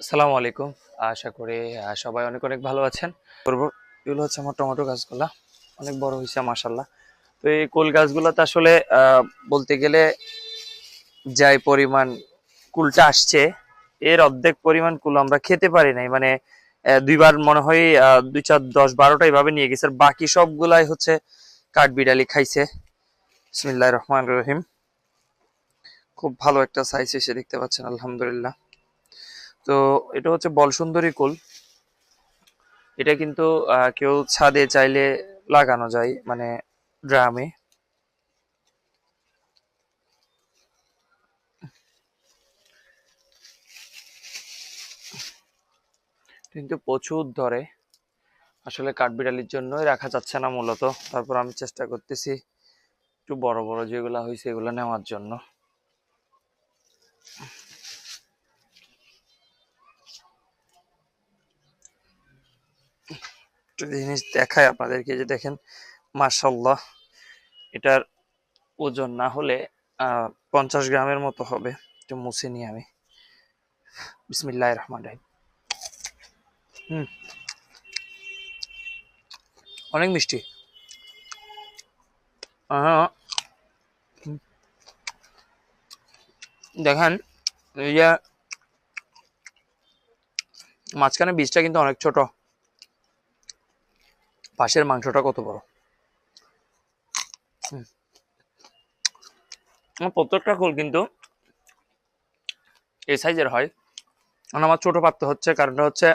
আসসালামু আলাইকুম। আশা করি সবাই অনেক অনেক ভালো আছেন। করব। এগুলো হচ্ছে আমার টমেটো গাছগুলা। অনেক বড় হয়েছে মাসাল্লাহ তো এই কুল গাছগুলোতে আসলে বলতে গেলে যাই পরিমাণ কুলটা আসছে, এর অর্ধেক পরিমাণ কুল আমরা খেতে পারি নাই। মানে দুইবার মনে হয় দুই চার, দশ বারোটা এইভাবে নিয়ে গেছে। আর বাকি সবগুলাই হচ্ছে কাঠবিড়ালি খাইছে। বিসমিল্লাহ রহমান রহিম। খুব ভালো একটা সাইজ এসে দেখতে পাচ্ছেন, আলহামদুলিল্লাহ। তো এটা হচ্ছে বলসুন্দরী কুল। এটা কিন্তু কেউ ছাদে চাইলে লাগানো যায় মানে ড্রামে। কিন্তু প্রচুর ধরে। আসলে কাঠবিড়ালির জন্যই রাখা যাচ্ছে না মূলত। তারপর আমি চেষ্টা করতেছি একটু বড় বড় যেগুলা হয়েছে এগুলো নেওয়ার জন্য। একটা জিনিস দেখায় আপনাদেরকে যে দেখেন মার্শাল্লাহ এটার ওজন না হলে পঞ্চাশ গ্রামের মতো হবে। একটু মুছে নিই আমি। বিসমিল্লাহ রহমান রাহিম। হুম। অনেক মিষ্টি। দেখেন এই যে মাঝখানে বীজটা কিন্তু অনেক ছোট। পাশের মাংসটা কত বড়? প্রত্যেকটা খোল কিন্তু এই সাইজের হয়। কারণ আমার ছোট পাত্র হচ্ছে, কারণটা হচ্ছে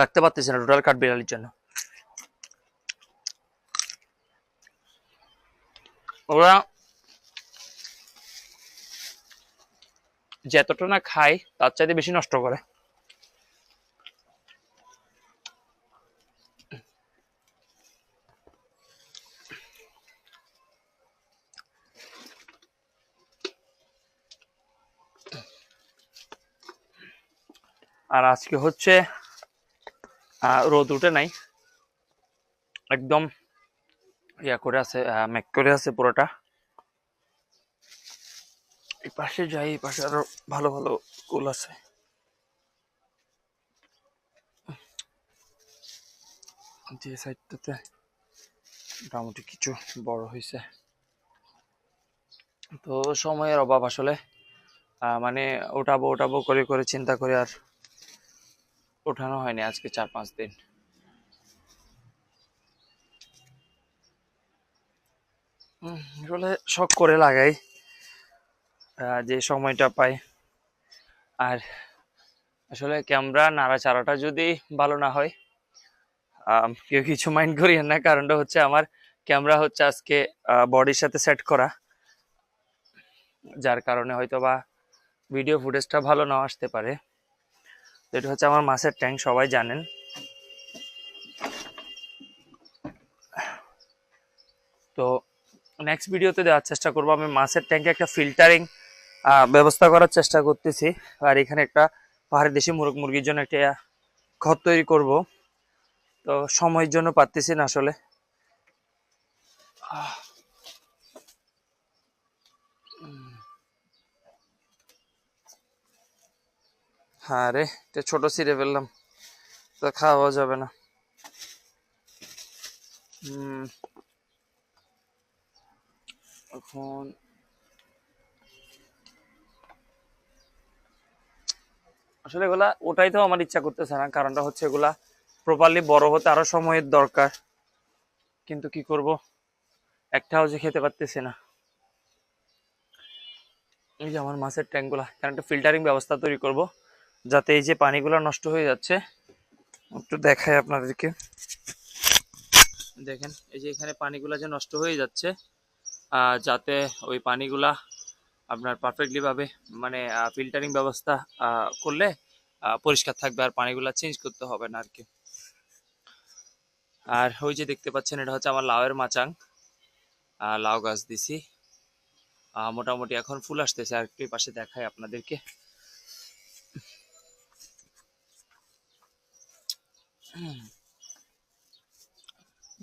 রাখতে পারতেছি না টোটাল কাঠ বিড়ালির জন্য। ওরা যতটা না খায়, তার চাইতে বেশি নষ্ট করে। আর আজকে হচ্ছে রোদ উঠে নাই। একদম ইয়া করে আছে মেঘ করে আছে পুরোটা। এই পাশে যাই, এই পাশে আরও ভালো ভালো কুল আছে। যে সাইডটাতে মোটামুটি কিছু বড় হয়েছে। তো সময়ের অভাব আসলে মানে ওঠাবো ওঠাবো করে করে চিন্তা করে আর ওঠানো হয়নি আজকে চার পাঁচ দিন। আসলে শখ করে লাগাই যে সময়টা পাই। আর আসলে ক্যামেরা, নাড়াচাড়াটা যদি ভালো না হয় কেউ কিছু মাইন্ড করিয়েন না। কারণটা হচ্ছে আমার ক্যামেরা হচ্ছে আজকে বডির সাথে সেট করা। যার কারণে হয়তো বা ভিডিও ফুটেজটা ভালো নাও আসতে পারে। তো এটা হচ্ছে আমার মাছের ট্যাঙ্ক সবাই জানেন। তো নেক্সট ভিডিওতে দেওয়ার চেষ্টা করব। আমি মাছের ট্যাঙ্কে একটা ফিল্টারিং ব্যবস্থা করার চেষ্টা করতেছি। আর এখানে একটা পাহাড়ি দেশি মুরগ মুরগির জন্য একটা ঘর তৈরি করব। তো সময়ের জন্য পারতেছি না আসলে। হ্যাঁ রে এটা ছোট ছিঁড়ে ফেললাম। তো খাওয়া যাবে না। এখন আসলে এগুলা ওটাই তো আমার ইচ্ছা করতেছে না, কারণটা হচ্ছে এগুলা প্রপারলি বড় হতে আরও সময়ের দরকার। কিন্তু কি করব? একটাও যে খেতে পারতেছে না। এই যে আমার মাছের ট্যাঙ্কগুলা কারণ একটা ফিল্টারিং ব্যবস্থা তৈরি করব। যাতে এই যে পানিগুলো নষ্ট হয়ে যাচ্ছে, একটু দেখাই আপনাদেরকে। দেখেন, এই যে এখানে পানিগুলো যে নষ্ট হয়ে যাচ্ছে যাতে ওই পানিগুলা আপনার পারফেক্টলি ভাবে মানে ফিল্টারিং ব্যবস্থা করলে পরিষ্কার থাকবে আর পানিগুলা চেঞ্জ করতে হবে না আর কি আর ওই যে দেখতে পাচ্ছেন, এটা হচ্ছে আমার লাউয়ের মাচাং। লাউ গাছ দিছি। মোটামুটি এখন ফুল আসতেছে, আর একটু পাশে দেখায় আপনাদেরকে।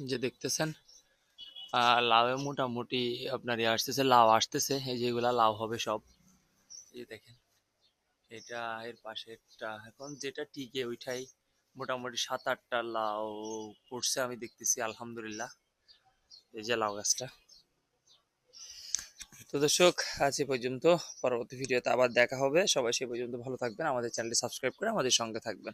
যে দেখতেছেন লাউয়ে মোটামুটি আপনার ইয়ে আসতেছে, লাউ আসতেছে, এই যেগুলা লাউ হবে সব। এই দেখেন, এটা এর পাশেরটা, এখন যেটা টিকে ওইটাই মোটামুটি সাত আটটা লাউ পড়ছে আমি দেখতেছি, আলহামদুলিল্লাহ। এই যে লাউ গাছটা। তো দর্শক, আজ এ পর্যন্ত, পরবর্তী ভিডিওতে আবার দেখা হবে। সবাই সে পর্যন্ত ভালো থাকবেন, আমাদের চ্যানেলটি সাবস্ক্রাইব করে আমাদের সঙ্গে থাকবেন।